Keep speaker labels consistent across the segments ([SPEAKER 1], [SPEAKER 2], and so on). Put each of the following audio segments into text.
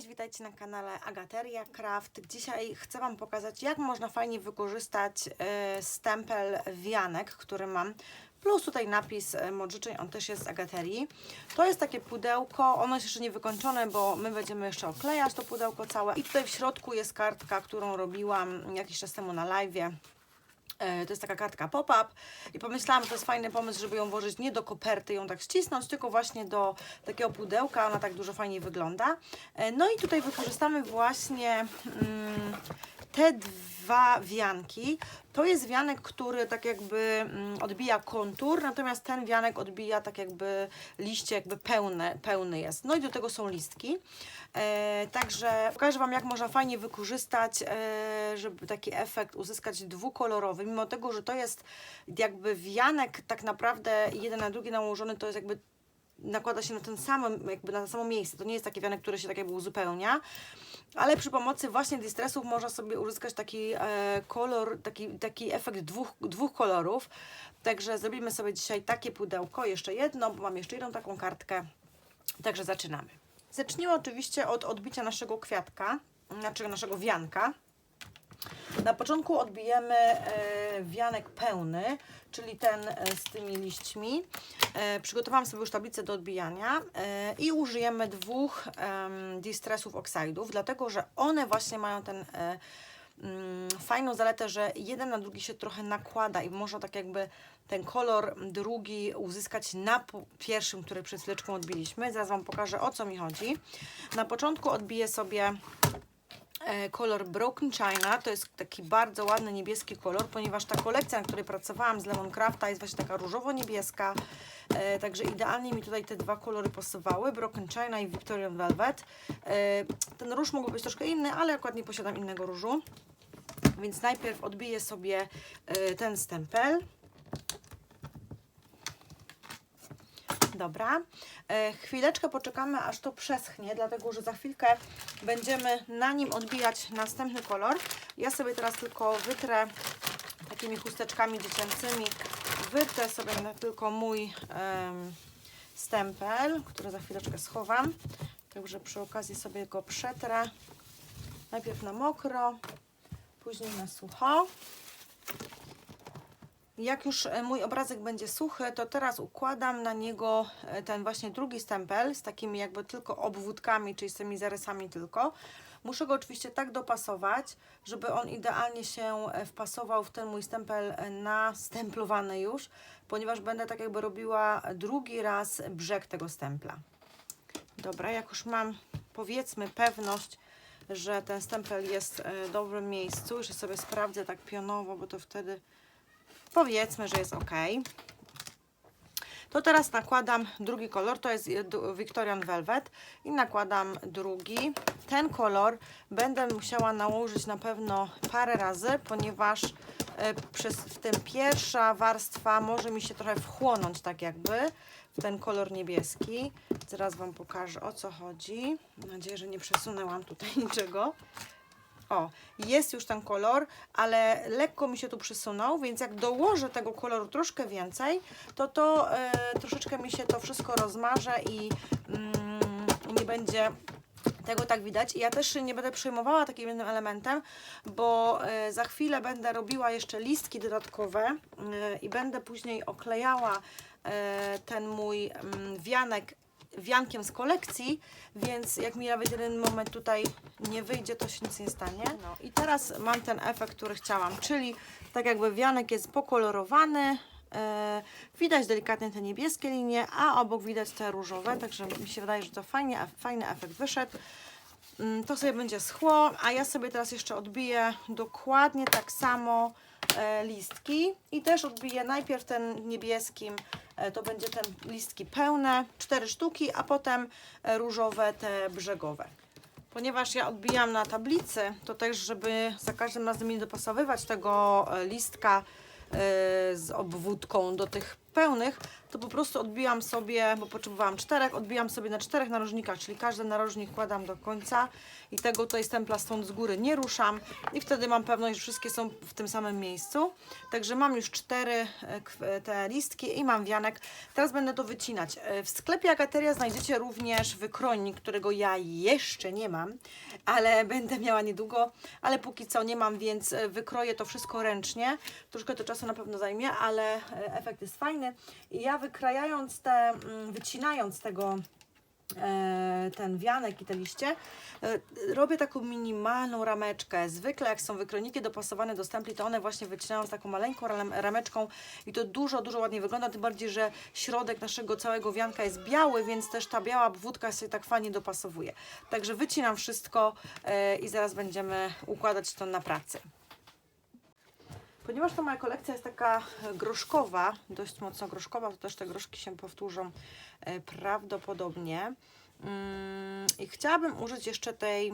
[SPEAKER 1] Cześć, witajcie na kanale Agateria Craft. Dzisiaj chcę Wam pokazać, jak można fajnie wykorzystać e, stempel wianek, który mam. Plus tutaj napis e, mod on też jest z Agaterii. To jest takie pudełko, ono jest jeszcze nie wykończone, bo my będziemy jeszcze oklejać to pudełko całe. I tutaj w środku jest kartka, którą robiłam jakiś czas temu na live'ie. E, To jest taka kartka pop-up i pomyślałam, że to jest fajny pomysł, żeby ją włożyć nie do koperty, ją tak ścisnąć, tylko właśnie do takiego pudełka, ona tak dużo fajniej wygląda. E, No i tutaj wykorzystamy właśnie mm, te dwa wianki. To jest wianek, który tak jakby mm, odbija kontur, natomiast ten wianek odbija tak jakby liście jakby pełne, pełny jest. No i do tego są listki. E, także pokażę Wam, jak można fajnie wykorzystać, e, żeby taki efekt uzyskać dwukolorowy, mimo tego, że to jest jakby wianek tak naprawdę jeden na drugi nałożony, to jest jakby nakłada się na ten sam, jakby na to samo miejsce. To nie jest taki wianek, który się tak jakby uzupełnia, ale przy pomocy właśnie distresów można sobie uzyskać taki e, kolor, taki, taki efekt dwóch, dwóch kolorów. Także zrobimy sobie dzisiaj takie pudełko, jeszcze jedno, bo mam jeszcze jedną taką kartkę. Także zaczynamy. Zacznijmy oczywiście od odbicia naszego kwiatka, znaczy naszego wianka. Na początku odbijemy e, wianek pełny, czyli ten e, z tymi liśćmi. E, przygotowałam sobie już tablicę do odbijania i użyjemy dwóch em, distressów oksydów, dlatego że one właśnie mają ten mm, fajną zaletę, że jeden na drugi się trochę nakłada i można tak jakby ten kolor drugi uzyskać na pierwszym, który przed chwileczką odbiliśmy. Zaraz Wam pokażę o co mi chodzi. Na początku odbiję sobie kolor Broken China. To jest taki bardzo ładny niebieski kolor, ponieważ ta kolekcja, na której pracowałam z Lemon Crafta jest właśnie taka różowo-niebieska. E, także idealnie mi tutaj te dwa kolory pasowały. Broken China i Victorian Velvet. E, ten róż mógł być troszkę inny, ale akurat nie posiadam innego różu. Więc najpierw odbiję sobie e, ten stempel. Dobra. E, chwileczkę poczekamy, aż to przeschnie, dlatego że za chwilkę będziemy na nim odbijać następny kolor. Ja sobie teraz tylko wytrę takimi chusteczkami dziecięcymi, wytrę sobie na tylko mój em, stempel, który za chwileczkę schowam. Także przy okazji sobie go przetrę. Najpierw na mokro, później na sucho. Jak już e, mój obrazek będzie suchy, to teraz układam na niego e, ten właśnie drugi stempel z takimi jakby tylko obwódkami, czyli z tymi zarysami tylko. Muszę go oczywiście tak dopasować, żeby on idealnie się e, wpasował w ten mój stempel nastemplowany już, ponieważ będę tak jakby robiła drugi raz brzeg tego stempla. Dobra, jak już mam powiedzmy pewność, że ten stempel jest w dobrym miejscu, jeszcze sobie sprawdzę tak pionowo, bo to wtedy powiedzmy, że jest ok. To teraz nakładam drugi kolor, to jest Victorian Velvet i nakładam drugi. Ten kolor będę musiała nałożyć na pewno parę razy, ponieważ e, przez w tym pierwsza warstwa może mi się trochę wchłonąć tak jakby w ten kolor niebieski. Zaraz Wam pokażę o co chodzi. Mam nadzieję, że nie przesunęłam tutaj niczego. O, jest już ten kolor, ale lekko mi się tu przysunął, więc jak dołożę tego koloru troszkę więcej, to to e, troszeczkę mi się to wszystko rozmarze i mm, nie będzie tego tak widać. Ja też nie będę przejmowała takim jednym elementem, bo e, za chwilę będę robiła jeszcze listki dodatkowe e, i będę później oklejała ten mój mm, wianek wiankiem z kolekcji, więc jak mi nawet jeden moment tutaj nie wyjdzie, to się nic nie stanie. No i teraz mam ten efekt, który chciałam, czyli tak jakby wianek jest pokolorowany, e, widać delikatnie te niebieskie linie, a obok widać te różowe, także mi się wydaje, że to fajnie, fajny efekt wyszedł. Mm, To sobie będzie schło, a ja sobie teraz jeszcze odbiję dokładnie tak samo e, listki i też odbiję najpierw ten niebieskim, to będzie ten listki pełne, cztery sztuki, a potem e, różowe te brzegowe. Ponieważ ja odbijam na tablicy, to też, żeby za każdym razem nie dopasowywać tego e, listka e, z obwódką do tych pełnych, to po prostu odbijam sobie, bo potrzebowałam czterech, odbijam sobie na czterech narożnikach, czyli każdy narożnik kładam do końca i tego tutaj stempla stąd z góry nie ruszam i wtedy mam pewność, że wszystkie są w tym samym miejscu. Także mam już cztery e, e, te listki i mam wianek. Teraz będę to wycinać. E, W sklepie Agateria znajdziecie również wykrojnik, którego ja jeszcze nie mam, ale będę miała niedługo, ale póki co nie mam, więc wykroję to wszystko ręcznie. Troszkę to czasu na pewno zajmie, ale efekt jest fajny. I ja wykrajając te, mm, wycinając tego e, ten wianek i te liście, e, robię taką minimalną rameczkę. Zwykle jak są wykrojniki dopasowane do stempli, to one właśnie wycinają z taką maleńką ram- rameczką i to dużo, dużo ładniej wygląda, tym bardziej, że środek naszego całego wianka jest biały, więc też ta biała obwódka się tak fajnie dopasowuje. Także wycinam wszystko e, i zaraz będziemy układać to na pracy. Ponieważ ta moja kolekcja jest taka e, groszkowa, dość mocno groszkowa, to też te groszki się powtórzą e, prawdopodobnie. Mm, I chciałabym użyć jeszcze tej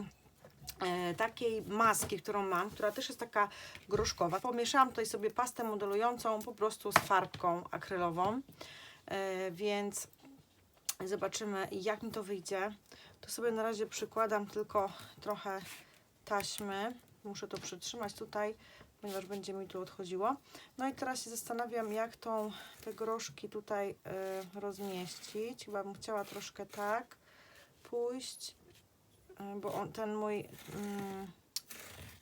[SPEAKER 1] e, takiej maski, którą mam, która też jest taka groszkowa. Pomieszałam tutaj sobie pastę modelującą po prostu z farbką akrylową, więc zobaczymy jak mi to wyjdzie. Tu sobie na razie przykładam tylko trochę taśmy. Muszę to przytrzymać tutaj, ponieważ będzie mi tu odchodziło. No i teraz się zastanawiam, jak tą, te groszki tutaj y, rozmieścić. Chyba bym chciała troszkę tak pójść, y, bo on, ten mój, mm,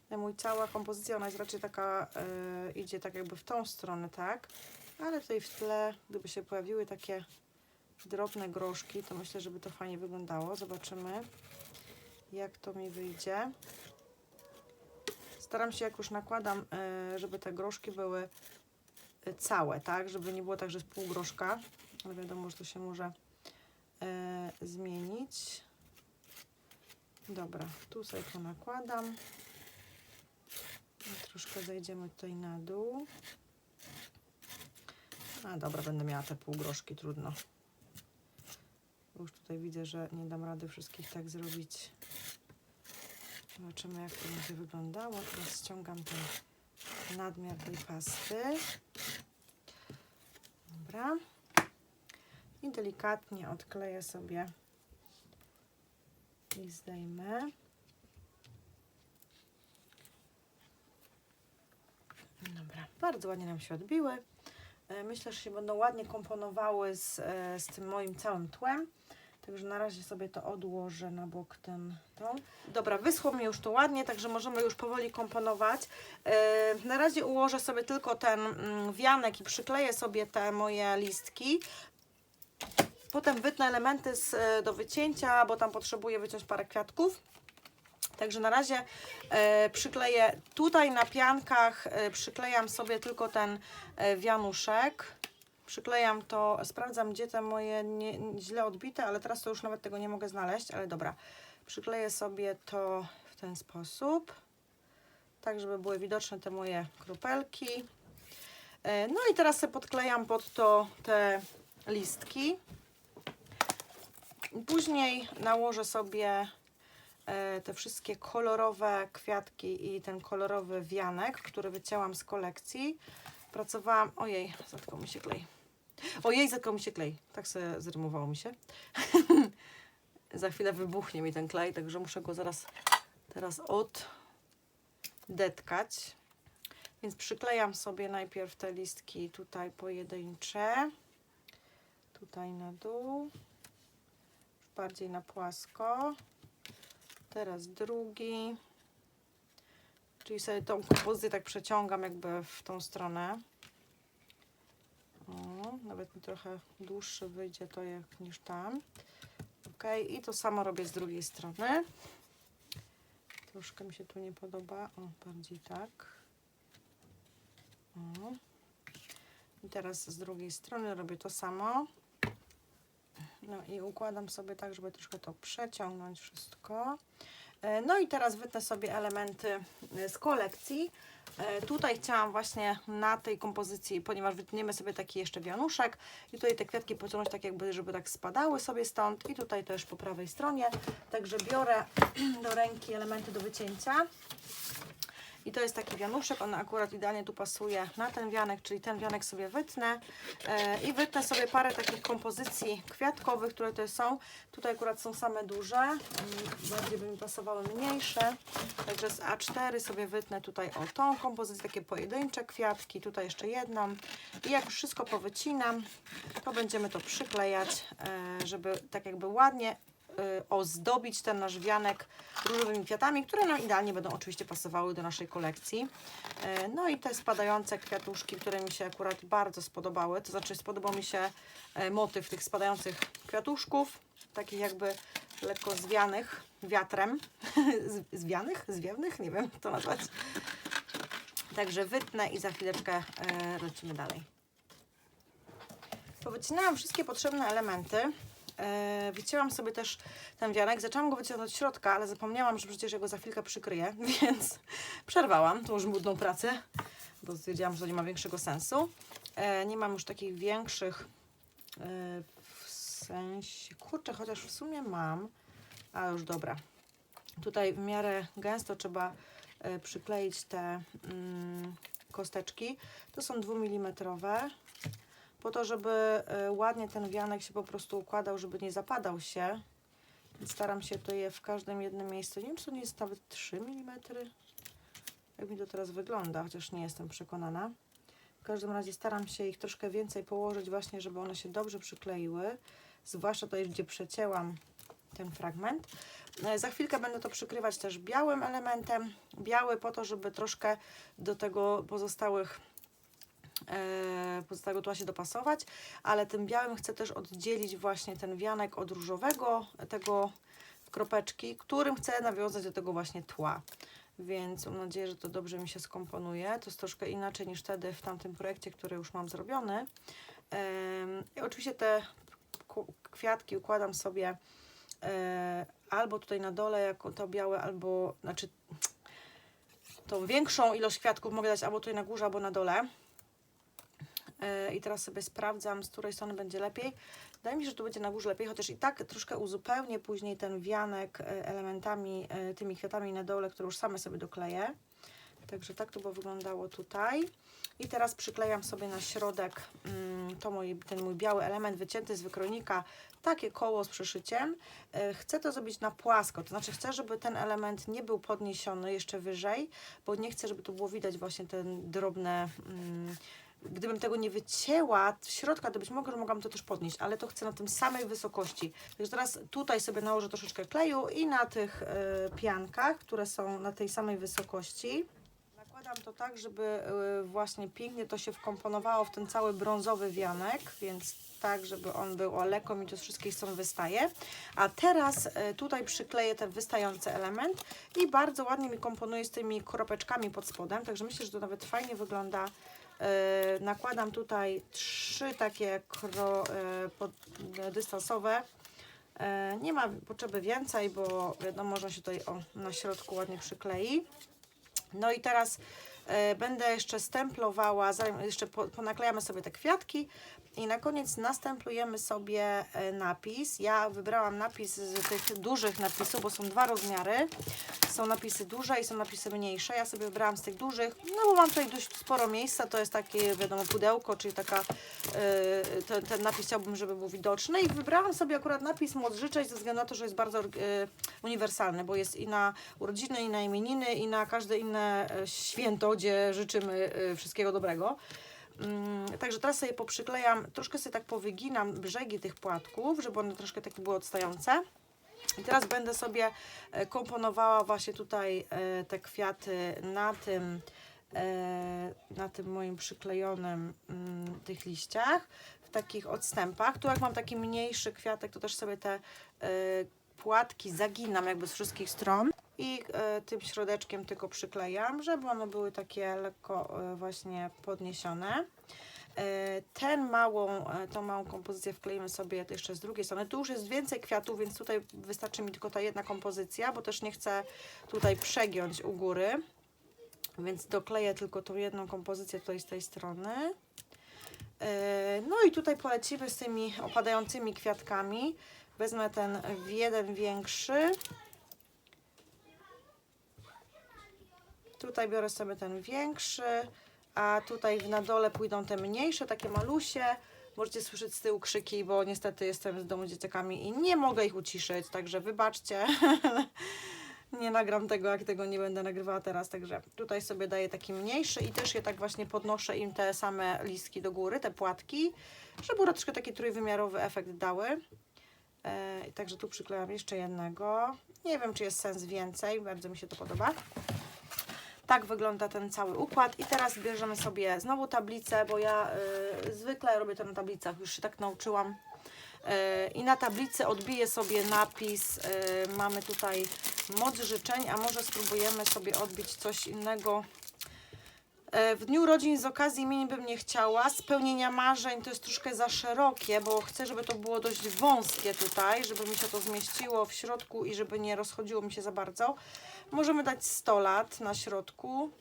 [SPEAKER 1] ten mój cała kompozycja, ona jest raczej taka, y, idzie tak jakby w tą stronę, tak? Ale tutaj w tle, gdyby się pojawiły takie drobne groszki, to myślę, żeby to fajnie wyglądało. Zobaczymy, jak to mi wyjdzie. Staram się, jak już nakładam, e, żeby te groszki były e, całe, tak? Żeby nie było tak, że jest pół groszka. Ale wiadomo, że to się może e, zmienić. Dobra, tu sobie to nakładam. I troszkę zejdziemy tutaj na dół. A dobra, będę miała te pół groszki, trudno. Już tutaj widzę, że nie dam rady wszystkich tak zrobić. Zobaczymy, jak to będzie wyglądało. Teraz ściągam ten nadmiar tej pasty. Dobra. I delikatnie odkleję sobie i zdejmę. Dobra, bardzo ładnie nam się odbiły. E, Myślę, że się będą ładnie komponowały z, e, z tym moim całym tłem. Także na razie sobie to odłożę na bok ten tą. Dobra, wyschło mi już to ładnie, także możemy już powoli komponować. E, Na razie ułożę sobie tylko ten mm, wianek i przykleję sobie te moje listki. Potem wytnę elementy z, e, do wycięcia, bo tam potrzebuję wyciąć parę kwiatków. Także na razie e, przykleję tutaj na piankach, e, przyklejam sobie tylko ten e, wianuszek. Przyklejam to, sprawdzam gdzie te moje nie, źle odbite, ale teraz to już nawet tego nie mogę znaleźć, ale dobra. Przykleję sobie to w ten sposób, tak żeby były widoczne te moje kropelki. E, No i teraz sobie podklejam pod to te listki. Później nałożę sobie e, te wszystkie kolorowe kwiatki i ten kolorowy wianek, który wycięłam z kolekcji. Pracowałam, ojej, zatkał mi się klej. Ojej, zatkał mi się klej. Tak sobie zrymowało mi się. Za chwilę wybuchnie mi ten klej, także muszę go zaraz teraz oddetkać. Więc przyklejam sobie najpierw te listki tutaj pojedyncze. Tutaj na dół. Bardziej na płasko. Teraz drugi. Czyli sobie tą kompozycję tak przeciągam jakby w tą stronę. Nawet mi trochę dłuższy wyjdzie to jak niż tam. Ok, i to samo robię z drugiej strony. Troszkę mi się tu nie podoba. O, bardziej tak. O. I teraz z drugiej strony robię to samo. No i układam sobie tak, żeby troszkę to przeciągnąć wszystko. E, No i teraz wytnę sobie elementy e, z kolekcji. E, Tutaj chciałam właśnie na tej kompozycji, ponieważ wytniemy sobie taki jeszcze wianuszek i tutaj te kwiatki pociągnąć tak jakby, żeby tak spadały sobie stąd i tutaj też po prawej stronie. Także biorę do ręki elementy do wycięcia I to jest taki wianuszek, on akurat idealnie tu pasuje na ten wianek, czyli ten wianek sobie wytnę e, i wytnę sobie parę takich kompozycji kwiatkowych, które tutaj są. Tutaj akurat są same duże, mm, bardziej by mi pasowały mniejsze. Także z A4 sobie wytnę tutaj o tą kompozycję, takie pojedyncze kwiatki, tutaj jeszcze jedną. I jak już wszystko powycinam, to będziemy to przyklejać, e, żeby tak jakby ładnie ozdobić ten nasz wianek różowymi kwiatami, które nam idealnie będą oczywiście pasowały do naszej kolekcji. E, No i te spadające kwiatuszki, które mi się akurat bardzo spodobały, to znaczy spodobał mi się e, motyw tych spadających kwiatuszków, takich jakby lekko zwianych wiatrem, zwianych, zwiewnych, nie wiem to nazwać. Także wytnę i za chwileczkę lecimy dalej. Powycinałam wszystkie potrzebne elementy. E, wycięłam sobie też ten wianek. Zaczęłam go wyciągać od środka, ale zapomniałam, że przecież ja go za chwilkę przykryję, więc przerwałam tą żmudną pracę, bo stwierdziłam, że to nie ma większego sensu. E, nie mam już takich większych e, w sensie, kurczę, chociaż w sumie mam, a już dobra. Tutaj w miarę gęsto trzeba e, przykleić te mm, kosteczki. To są 2 mm po to, żeby e, ładnie ten wianek się po prostu układał, żeby nie zapadał się. Staram się to je w każdym jednym miejscu. Nie wiem, czy to nie jest nawet 3 mm. Jak mi to teraz wygląda, chociaż nie jestem przekonana. W każdym razie staram się ich troszkę więcej położyć właśnie, żeby one się dobrze przykleiły. Zwłaszcza tutaj, gdzie przecięłam ten fragment. E, Za chwilkę będę to przykrywać też białym elementem. Biały po to, żeby troszkę do tego pozostałych e, pozostałego tła się dopasować, ale tym białym chcę też oddzielić właśnie ten wianek od różowego, tego kropeczki, którym chcę nawiązać do tego właśnie tła. Więc mam nadzieję, że to dobrze mi się skomponuje. To jest troszkę inaczej niż wtedy w tamtym projekcie, który już mam zrobiony. I oczywiście te kwiatki układam sobie e, albo tutaj na dole jako to białe, albo znaczy tą większą ilość kwiatków mogę dać albo tutaj na górze, albo na dole. E, I teraz sobie sprawdzam, z której strony będzie lepiej. Wydaje mi się, że tu będzie na górze lepiej, chociaż i tak troszkę uzupełnię później ten wianek e, elementami, e, tymi kwiatami na dole, które już same sobie dokleję. Także tak to by wyglądało tutaj. I teraz przyklejam sobie na środek mm, to mój, ten mój biały element wycięty z wykronika, takie koło z przyszyciem. E, Chcę to zrobić na płasko, to znaczy chcę, żeby ten element nie był podniesiony jeszcze wyżej, bo nie chcę, żeby tu było widać właśnie te drobne... Gdybym tego nie wycięła z środka, to być może że mogłam to też podnieść, ale to chcę na tym samej wysokości. Także teraz tutaj sobie nałożę troszeczkę kleju i na tych e, piankach, które są na tej samej wysokości. Nakładam to tak, żeby e, właśnie pięknie to się wkomponowało w ten cały brązowy wianek, więc tak, żeby on był, lekko mi to z wszystkich stron wystaje. A teraz e, tutaj przykleję ten wystający element i bardzo ładnie mi komponuje z tymi kropeczkami pod spodem, także myślę, że to nawet fajnie wygląda. E, nakładam tutaj trzy takie kro, e, e, dystansowe. Nie ma potrzeby więcej, bo wiadomo, on się tutaj o, na środku ładnie przyklei. No i teraz będę jeszcze stemplowała, jeszcze po, ponaklejamy sobie te kwiatki i na koniec nastemplujemy sobie napis. Ja wybrałam napis z tych dużych napisów, bo są dwa rozmiary. Są napisy duże i są napisy mniejsze. Ja sobie wybrałam z tych dużych, no bo mam tutaj dość sporo miejsca. To jest takie, wiadomo, pudełko, czyli taka, e, ten, ten napis chciałbym, żeby był widoczny. I wybrałam sobie akurat napis Młot życzeć ze względu na to, że jest bardzo e, uniwersalny, bo jest i na urodziny, i na imieniny, i na każde inne e, święto, gdzie życzymy e, wszystkiego dobrego. Mm, Także teraz sobie poprzyklejam, troszkę sobie tak powyginam brzegi tych płatków, żeby one troszkę takie były odstające. I teraz będę sobie e, komponowała właśnie tutaj e, te kwiaty na tym, e, na tym moim przyklejonym mm, tych liściach, w takich odstępach. Tu jak mam taki mniejszy kwiatek, to też sobie te płatki zaginam jakby z wszystkich stron i tym środeczkiem tylko przyklejam, żeby one były takie lekko właśnie podniesione. E, Ten małą, e, tą małą kompozycję wkleimy sobie jeszcze z drugiej strony. Tu już jest więcej kwiatów, więc tutaj wystarczy mi tylko ta jedna kompozycja, bo też nie chcę tutaj przegiąć u góry. Więc dokleję tylko tą jedną kompozycję tutaj z tej strony. E, No i tutaj polecimy z tymi opadającymi kwiatkami. Wezmę ten jeden większy. Tutaj biorę sobie ten większy, a tutaj na dole pójdą te mniejsze, takie malusie. Możecie słyszeć z tyłu krzyki, bo niestety jestem z domu dzieciakami i nie mogę ich uciszyć, także wybaczcie. nie nagram tego, jak tego nie będę nagrywała teraz, także tutaj sobie daję taki mniejszy i też je tak właśnie podnoszę im te same listki do góry, te płatki, żeby troszkę taki trójwymiarowy efekt dały. I także tu przyklejam jeszcze jednego. Nie wiem, czy jest sens więcej, bardzo mi się to podoba. Tak wygląda ten cały układ. I teraz bierzemy sobie znowu tablicę, bo ja y, zwykle robię to na tablicach, już się tak nauczyłam. Y, I na tablicy odbiję sobie napis. Y, mamy tutaj moc życzeń, a może spróbujemy sobie odbić coś innego. E, W dniu urodzin z okazji imienia bym nie chciała. Spełnienia marzeń to jest troszkę za szerokie, bo chcę, żeby to było dość wąskie tutaj, żeby mi się to zmieściło w środku i żeby nie rozchodziło mi się za bardzo. Możemy dać 100 lat na środku,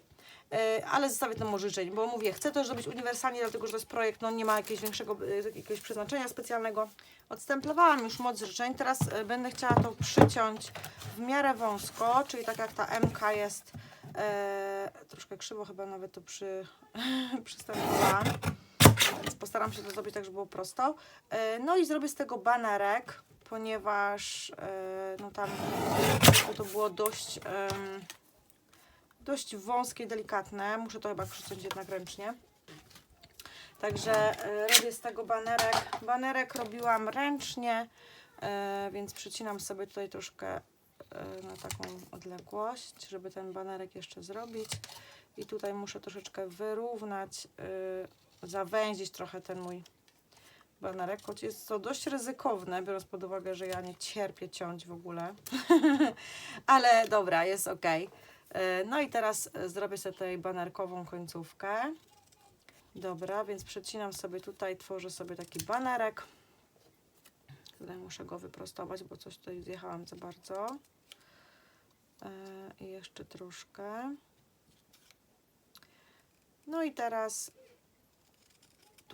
[SPEAKER 1] e, ale zostawię to życzeń, bo mówię, chcę to zrobić uniwersalnie, dlatego że to jest projekt, no nie ma jakiegoś większego, e, jakiegoś przeznaczenia specjalnego. Odstemplowałam już moc życzeń, teraz e, będę chciała to przyciąć w miarę wąsko, czyli tak jak ta MK jest e, troszkę krzywo chyba nawet to przy, przystępowałam, postaram się to zrobić tak, żeby było prosto. No i zrobię z tego banerek, ponieważ e, no tam to, było dość, dość wąskie, delikatne. Muszę to chyba przyciąć jednak ręcznie. Także e, robię z tego banerek. Banerek robiłam ręcznie, e, więc przycinam sobie tutaj troszkę na taką odległość, żeby ten banerek jeszcze zrobić. I tutaj muszę troszeczkę wyrównać, zawęzić trochę ten mój banerek, choć jest to dość ryzykowne, biorąc pod uwagę, że ja nie cierpię ciąć w ogóle. Ale dobra, jest ok. No i teraz e, zrobię sobie tutaj banerkową końcówkę. Dobra, więc przecinam sobie tutaj, tworzę sobie taki banerek. Tutaj muszę go wyprostować, bo coś tutaj zjechałam za bardzo. E, I jeszcze troszkę. No i teraz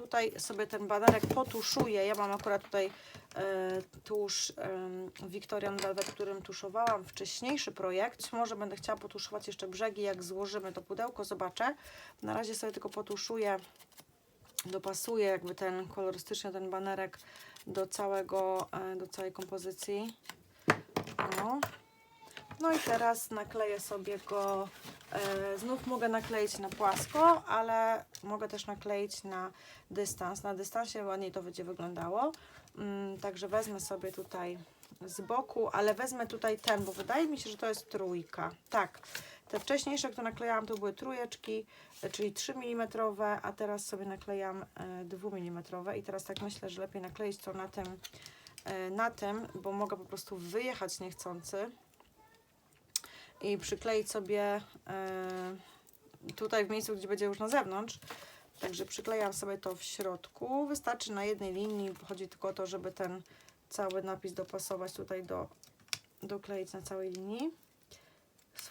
[SPEAKER 1] tutaj sobie ten banerek potuszuję. Ja mam akurat tutaj e, tusz e, Victorian Velvet, którym tuszowałam wcześniejszy projekt. Może będę chciała potuszować jeszcze brzegi, jak złożymy to pudełko, zobaczę. Na razie sobie tylko potuszuję, dopasuję jakby ten kolorystycznie ten banerek do całego, e, do całej kompozycji. No i teraz nakleję sobie go. E, znów mogę nakleić na płasko, ale mogę też nakleić na dystans. Na dystansie ładniej to będzie wyglądało. Mm, także wezmę sobie tutaj z boku, ale wezmę tutaj ten, bo wydaje mi się, że to jest trójka. Tak, te wcześniejsze, które naklejałam, to były trójeczki, e, czyli 3 mm, a teraz sobie naklejam e, 2 mm. I teraz tak myślę, że lepiej nakleić to na tym, e, na tym, bo mogę po prostu wyjechać niechcący i przykleić sobie e, tutaj w miejscu, gdzie będzie już na zewnątrz. Także przyklejam sobie to w środku. Wystarczy na jednej linii. Chodzi tylko o to, żeby ten cały napis dopasować tutaj do dokleić na całej linii.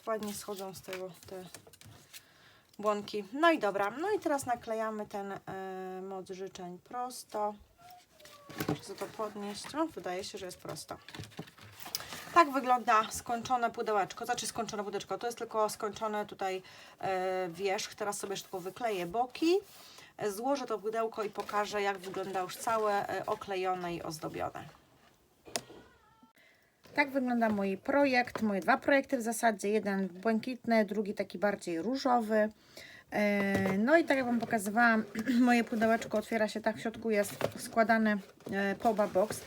[SPEAKER 1] Ładnie schodzą z tego te błonki. No i dobra. No i teraz naklejamy ten e, moc życzeń prosto. Chcę to podnieść. No, wydaje się, że jest prosto. Tak wygląda skończone pudełeczko, znaczy skończone pudełeczko, to jest tylko skończone tutaj e, wierzch, teraz sobie jeszcze tylko wykleję boki, e, złożę to pudełko i pokażę jak wygląda już całe e, oklejone i ozdobione. Tak wygląda mój projekt, moje dwa projekty w zasadzie, jeden błękitny, drugi taki bardziej różowy. No i tak jak Wam pokazywałam, moje pudełeczko otwiera się tak, w środku jest składane e, poba box.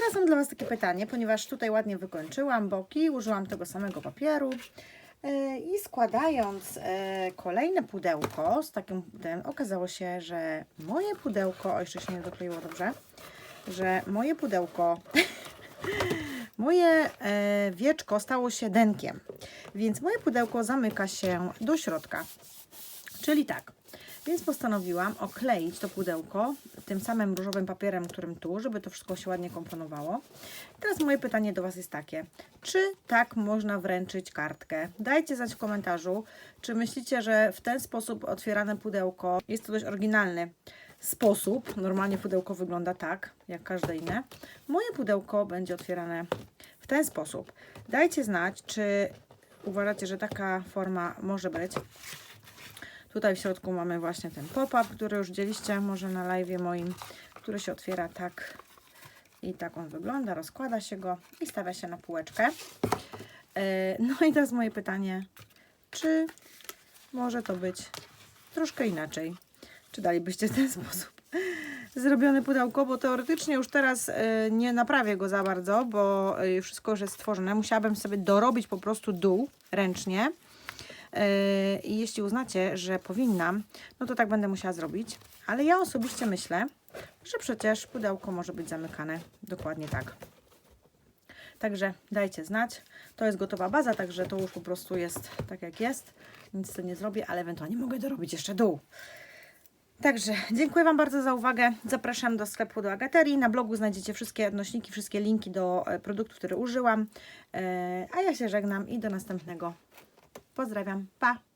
[SPEAKER 1] Teraz mam dla Was takie pytanie, ponieważ tutaj ładnie wykończyłam boki, użyłam tego samego papieru e, i składając e, kolejne pudełko z takim ten, okazało się, że moje pudełko, o jeszcze się nie dokleiło dobrze, że moje pudełko Moje e, wieczko stało się denkiem, więc moje pudełko zamyka się do środka. Czyli tak, więc postanowiłam okleić to pudełko tym samym różowym papierem, którym tu, żeby to wszystko się ładnie komponowało. Teraz moje pytanie do Was jest takie, czy tak można wręczyć kartkę? Dajcie znać w komentarzu, czy myślicie, że w ten sposób otwierane pudełko jest to dość oryginalny sposób. Normalnie pudełko wygląda tak, jak każde inne. Moje pudełko będzie otwierane w ten sposób. Dajcie znać, czy uważacie, że taka forma może być. Tutaj w środku mamy właśnie ten pop-up, który już widzieliście może na live moim, który się otwiera tak i tak on wygląda, rozkłada się go i stawia się na półeczkę. E, No i teraz moje pytanie, czy może to być troszkę inaczej? Czy dalibyście w ten sposób zrobione pudełko? Bo teoretycznie już teraz e, nie naprawię go za bardzo, bo e, wszystko już jest stworzone. Musiałabym sobie dorobić po prostu dół ręcznie. E, I jeśli uznacie, że powinnam, no to tak będę musiała zrobić. Ale ja osobiście myślę, że przecież pudełko może być zamykane dokładnie tak. Także dajcie znać. To jest gotowa baza, także to już po prostu jest tak jak jest. Nic tym nie zrobię, ale ewentualnie mogę dorobić jeszcze dół. Także dziękuję Wam bardzo za uwagę. Zapraszam do sklepu do Agaterii. Na blogu znajdziecie wszystkie odnośniki, wszystkie linki do e, produktów, które użyłam. E, A ja się żegnam i do następnego. Pozdrawiam. Pa!